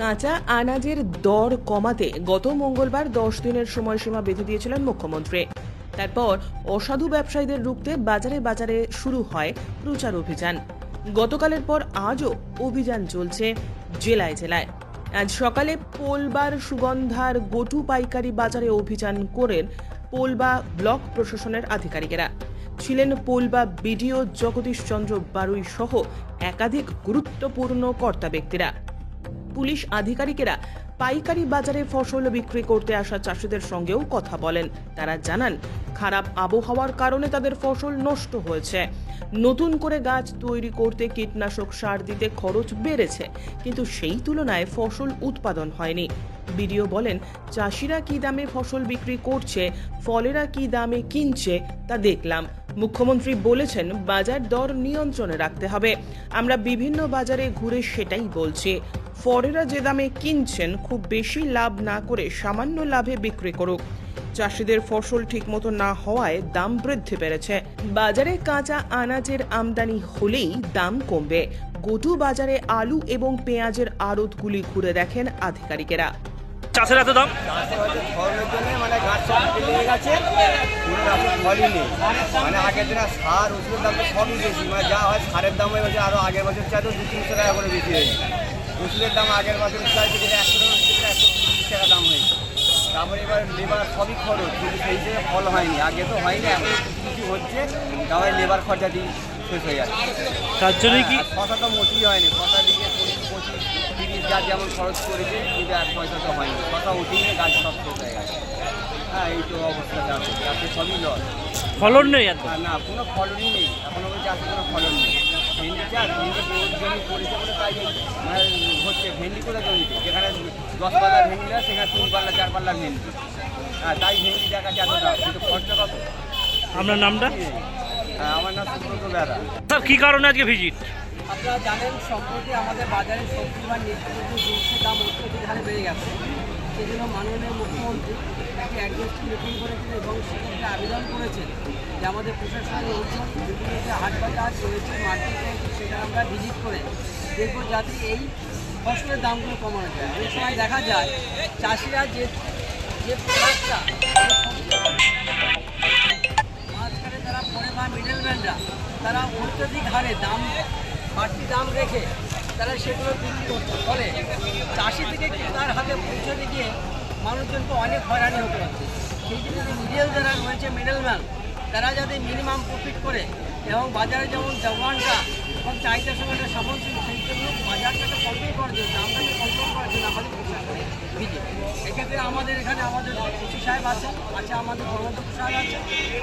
কাঁচা আনাজের দর কমাতে গত মঙ্গলবার দশ দিনের সময়সীমা বেঁধে দিয়েছিলেন মুখ্যমন্ত্রী। তারপর অসাধু ব্যবসায়ীদের রুখতে বাজারে বাজারে শুরু হয় প্রচার অভিযান। গতকালের পর আজও অভিযান চলছে জেলায় জেলায়। আজ সকালে পোলবার সুগন্ধার গটু পাইকারি বাজারে অভিযান করেন পোলবা ব্লক প্রশাসনের আধিকারিকেরা। ছিলেন পোলবা বিডিও জগদীশ চন্দ্র বারুই সহ একাধিক গুরুত্বপূর্ণ কর্তা ব্যক্তিরা। পুলিশ আধিকারিকেরা পাইকারি বাজারে ফসল বিক্রি করতে আসা চাষিদের সঙ্গেও কথা বলেন। তারা জানান, খারাপ আবহাওয়ার কারণে তাদের ফসল নষ্ট হয়েছে। নতুন করে গাছ তৈরি করতে কীটনাশক সার দিতে খরচ বেড়েছে, কিন্তু সেই তুলনায় ফসল উৎপাদন হয়নি। বিডিও বলেন, চাষিরা কি দামে ফসল বিক্রি করছে, ফলেরা কি দামে কিনছে তা দেখলাম। মুখ্যমন্ত্রী বলেছেন বাজার দর নিয়ন্ত্রণে রাখতে হবে। আমরা বিভিন্ন বাজারে ঘুরে সেটাই বলছি। ফরেরা যে দামে কিনছেন, খুব বেশি লাভ না করে সামান্য লাভে বিক্রি করুক। চাষিদের ফসল ঠিকমতো না হওয়ায় দাম বৃদ্ধি পেরেছে। বাজারে কাঁচা আনাজের আমদানি হলেই দাম কমবে। গটু বাজারে আলু এবং পেঁয়াজের আড়তগুলি ঘুরে দেখেন আধিকারিকেরা। চাষের এত দাম? মানে মানে আগের দিনে সার ওষুধের দাম সবই বেশি মানে যা হয় সারের দাম হয়ে গেছে আরও আগের বছর চাইতেও দু তিনশো টাকা করে বেশি হয়েছে ওষুধের দাম আগের বছর একশো টাকা একশো তিরিশ টাকা দাম হয়েছে তারপরে এবার লেবার সবই খরচ কিন্তু সেই হিসেবে ফল হয়নি আগে তো হয়নি এখন কিছু হচ্ছে তারপরে লেবার খরচা দিয়ে শেষ হয়ে যাচ্ছে তার জন্যই কি? শশা তো মোটেই হয়নি। শশা দিকে পঁচিশ। যা যেমন খরচ করেছে কিন্তু এক পয়সা তো হয়নি। শশা উঠিয়ে গাছ শেষ হয়ে গেছে। হ্যাঁ এই তো অবস্থাটা আছে। গাছে সবই লস ফলন নেই না কোনো ফলনই নেই। এখন পর্যন্ত চাষে কোনো ফলন নেই। ভেন্ডি চাষ ভেন্ডি জমি পড়েছে বলে তাই মানে হচ্ছে ভেন্ডি করে জমিতে যেখানে দশ পাল্লার ভেন্ডি না সেখানে তিন পাল্লা চার পাল্লার ভেন্ডি। হ্যাঁ তাই ভেন্ডি দেখাচ্ছে এত দাম কিন্তু খরচা কত? আপনার নামটা? হ্যাঁ আমার নাম সুব্রত বেড়া স্যার কি কারণে আজকে ভিজিট? আপনারা জানেন, সম্প্রতি আমাদের বাজারে সবজি বা নিত্যপণ্য জিনিসের দাম অত্যধিক হারে বেড়ে গেছে। সেই জন্য মাননীয় মুখ্যমন্ত্রী একটি অ্যাডজাস্ট মিটিং করেছেন এবং সেক্ষেত্রে আবেদন করেছেন যে আমাদের প্রশাসনের লোকজন বিভিন্ন যে হাট বাজার রয়েছে, মার্কেট রয়েছে, সেটা আমরা ভিজিট করে দেখব যাতে এই ফসলের দামগুলো কমানো যায়। অনেক সময় দেখা যায়, চাষিরা যে যে প্রোডাক্টটা, মাঝখানে যারা পরে বা মিডলম্যানরা তারা অত্যধিক হারে দাম বাড়তি দাম রেখে তারা সেগুলো বিক্রি করতো ফলে চাষি থেকে তার হাতে পৌঁছতে গিয়ে মানুষজনকে অনেক হয়রানি হতে পারছে। সেই জন্য যে মিডিয়াল যারা রয়েছে, মিডলম্যান, তারা যাতে মিনিমাম প্রফিট করে এবং বাজারে যেমন জওয়ানটা এবং চাহিদার সঙ্গে একটা সামঞ্জস্য সেই জন্য বাজারটাকে কন্ট্রোল করার জন্য দামটাকে কন্ট্রোল করার জন্য আমাদের ভিজিট এক্ষেত্রে আমাদের এখানে আমাদের ওসি সাহেব আছে আছে আমাদের কর্মদক্ষ সাহেব আছে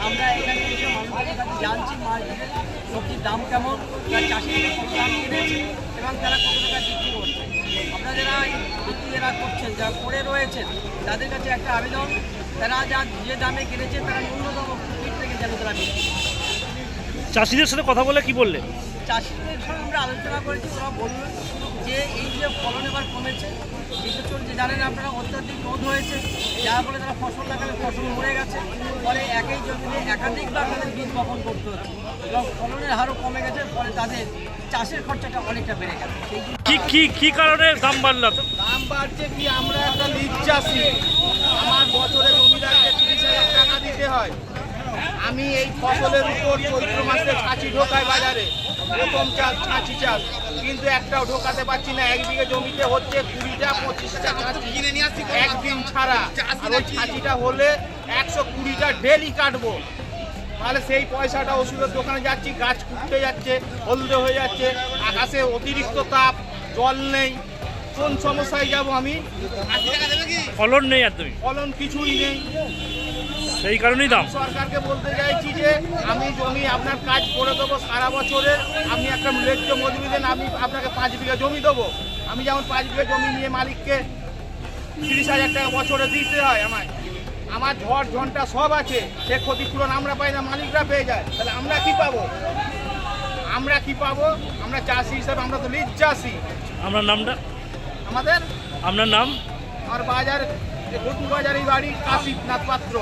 আমরা এখানে এসে মানুষের জানছি মার্কেটের সবজির দাম কেমন, তারা চাষিদের কত দাম কিনেছে এবং তারা কত টাকা বিক্রি করছে। আপনারা যারা বিক্রি যারা করছেন, যারা করে রয়েছেন, তাদের কাছে একটা আবেদন, তারা যা যে দামে কিনেছে, তারা ন্যূনতম থেকে যেন তারা বিক্রি চাষিদের সাথে কথা বলে কি বললেন চাষিদের সঙ্গে আমরা আলোচনা করেছি ওরা বলল যে এই যে ফলন এবার কমেছে বিশেষ করে যে জানেন আপনারা অত্যাধিক রোদ হয়েছে যার ফলে তারা ফসল লাগালে ফসল মরে গেছে ফলে একই জমিতে একাধিকবার তাদের বীজ বপন করতে হচ্ছে। এবং ফলনের হারও কমে গেছে ফলে তাদের চাষের খরচাটা অনেকটা বেড়ে গেছে কি কি কি কারণে দাম বাড়লো? দাম বাড়ছে কি আমরা একটা লিজ চাষি। আমার বছরে জমিদারকে তিরিশ হাজার টাকা দিতে হয়। আমি এই ফসলের উপর চৈত্র মাসে ছাঁচি ঢোকাই বাজারে প্রথম চাষ ছাঁচি চাষ কিন্তু একটাও ঢোকাতে পারছি না এক বিঘে জমিতে হচ্ছে কুড়িটা পঁচিশটা ছাঁচি। একদিন ছাড়া। আর ওই ছাঁচিটা হলে একশো কুড়িটা ডেলি কাটবো। তাহলে সেই পয়সাটা ওষুধের দোকানে যাচ্ছি গাছ কুটতে যাচ্ছে হলদে হয়ে যাচ্ছে আকাশে অতিরিক্ত তাপ জল নেই। কোন সমস্যায় যাব আমি? ফলন নেই একদমই ফলন কিছুই নেই। সেই কারণেই দাম। সরকারকে বলতে চাইছি যে আমি জমি আপনার কাজ করে দেবো সারা বছরে। আপনি একটা ন্যায্য মজুরি দেন আমি আপনাকে পাঁচ বিঘা জমি দেবো। আমি যেমন পাঁচ বিঘা জমি নিয়ে মালিককে তিরিশ হাজার টাকা বছরে দিতে হয় আমায়। আমার ঝড় ঝন্টা সব আছে। সে ক্ষতিপূরণ আমরা পাই না মালিকরা পেয়ে যায়। তাহলে আমরা কি পাবো? আমরা কি পাবো? আমরা চাষি হিসাবে আমরা তো লিজ চাষি। আমরা নামটা? আমাদের? আপনার নাম? আমার বাজার গটু বাজার এই বাড়ি কাশীনাথ পাত্র।